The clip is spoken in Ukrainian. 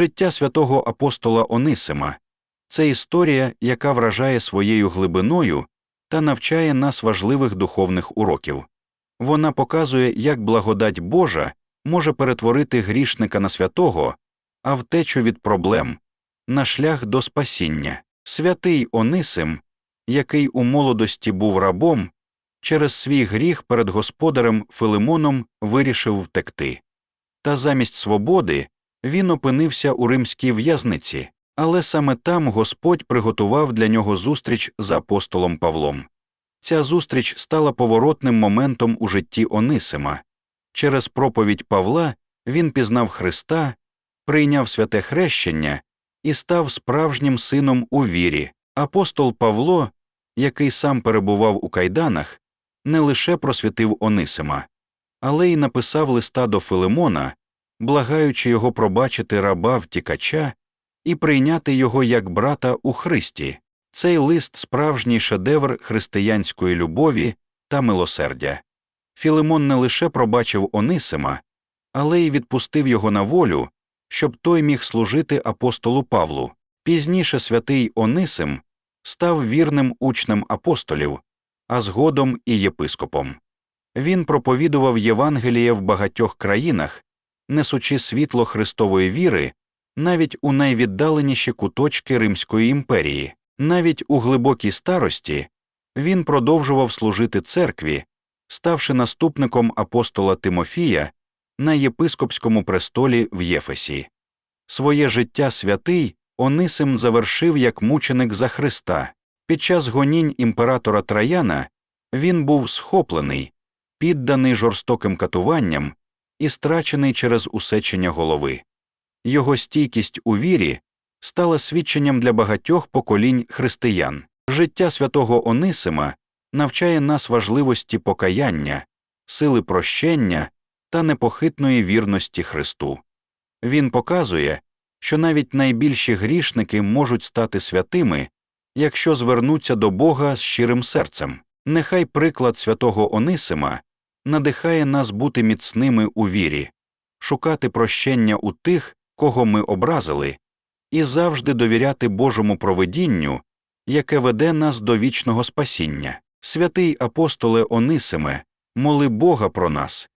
Життя святого апостола Онисима це історія, яка вражає своєю глибиною та навчає нас важливих духовних уроків. Вона показує, як благодать Божа може перетворити грішника на святого, а втечу від проблем на шлях до спасіння. Святий Онисим, який у молодості був рабом, через свій гріх перед господарем Филимоном вирішив втекти. Та замість свободи він опинився у римській в'язниці, але саме там Господь приготував для нього зустріч з апостолом Павлом. Ця зустріч стала поворотним моментом у житті Онисима. Через проповідь Павла він пізнав Христа, прийняв святе хрещення і став справжнім сином у вірі. Апостол Павло, який сам перебував у кайданах, не лише просвітив Онисима, але й написав листа до Филимона, благаючи його пробачити раба втікача і прийняти його як брата у Христі. Цей лист справжній шедевр християнської любові та милосердя. Філимон не лише пробачив Онисима, але й відпустив його на волю, щоб той міг служити апостолу Павлу. Пізніше святий Онисим став вірним учнем апостолів, а згодом і єпископом. Він проповідував Євангеліє в багатьох країнах, несучи світло Христової віри навіть у найвіддаленіші куточки Римської імперії. Навіть у глибокій старості він продовжував служити церкві, ставши наступником апостола Тимофія на єпископському престолі в Єфесі. Своє життя святий Онисим завершив як мученик за Христа. Під час гонінь імператора Траяна він був схоплений, підданий жорстоким катуванням і страчений через усечення голови. Його стійкість у вірі стала свідченням для багатьох поколінь християн. Життя святого Онисима навчає нас важливості покаяння, сили прощення та непохитної вірності Христу. Він показує, що навіть найбільші грішники можуть стати святими, якщо звернуться до Бога з щирим серцем. Нехай приклад святого Онисима надихає нас бути міцними у вірі, шукати прощення у тих, кого ми образили, і завжди довіряти Божому провидінню, яке веде нас до вічного спасіння. Святий апостоле Онисиме, моли Бога про нас,